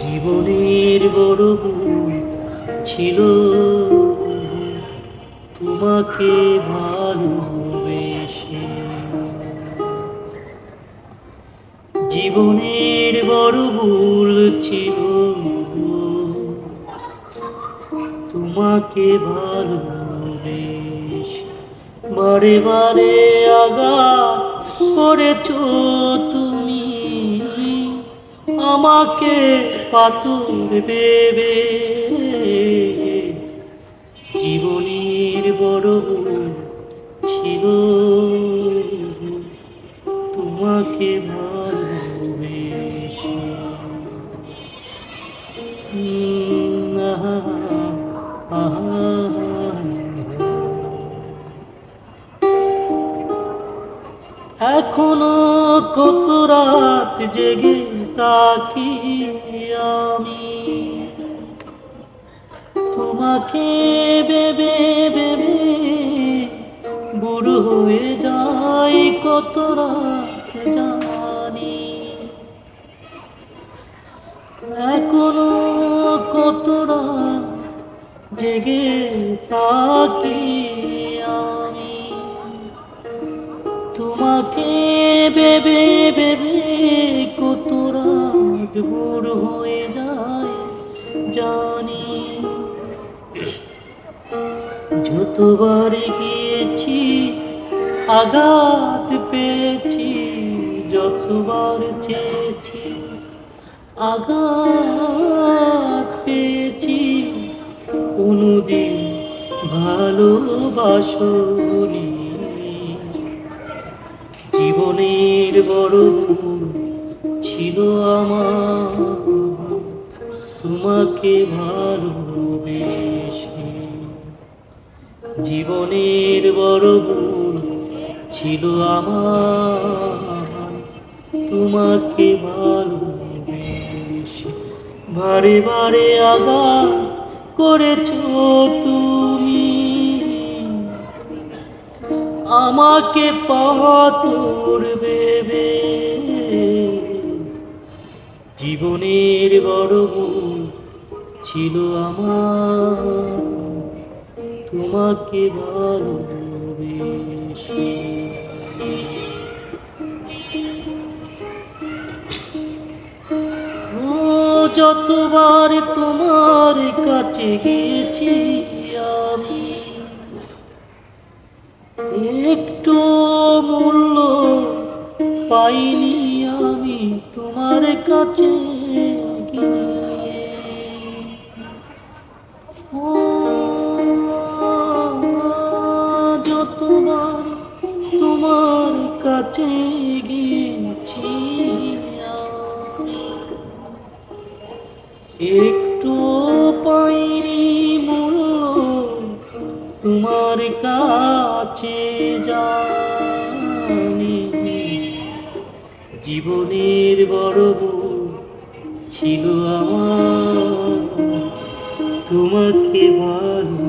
জীবনের বড় ভুল ছিল। তোমাকে ভালোবেসে জীবনের বড় ভুল ছিল। তোমাকে ভালোবেসে বারে বারে আঘাত করেছ তুমি। আমাকে পাতুর ভেবে জীবনের বড় ছিল। তোমাকে ভালোবেসে। আহা, আহা। এখনও কত রাত জেগে তাকি আমি। তোমাকে বেবে বেবে বুড়ো হয়ে যাই কত রাত জানি। এখনও কত রাত জেগে তাকি তোমাকে বেবে বেবে কত রাত ভোর হয়ে যায় জানি। যতবার গিয়েছি, আঘাত পেয়েছি, যতবার চেয়েছি, আঘাত পেয়েছি। কোনোদিন ভালোবাসনি। জীবনের বড় ছিল আমার তোমাকে ভালোবেসে। জীবনের বড় ভুল ছিল আমার তোমাকে ভালোবেসে। বারে বারে আঘাত করেছ তুমি। আমাকে পাতর ভেবে জীবনের বড় ছিল আমার। তোমাকে ভালোবেসে। ও যতবার তোমার কাছে গিয়েছি একটু মূল্য পাইনি আমি তোমার কাছে যতবার তোমার কাছে গিয়েছি একটু তোমার কাছে জানি জীবনের বড় ছিল আমার। তোমাকে ভালোবেসে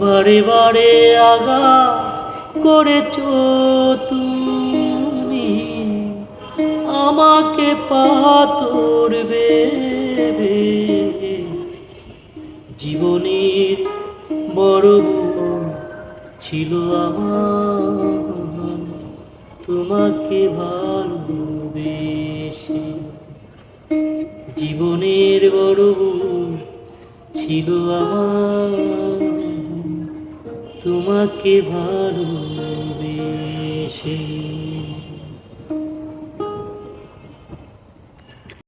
বারে বারে আগা করেছ তুমি। আমাকে পাতর ভেবে জীবনের বড় ছিল আমার। তোমাকে ভালোবেসে জীবনের বড় ছিল আমার। তোমাকে ভালোবেসে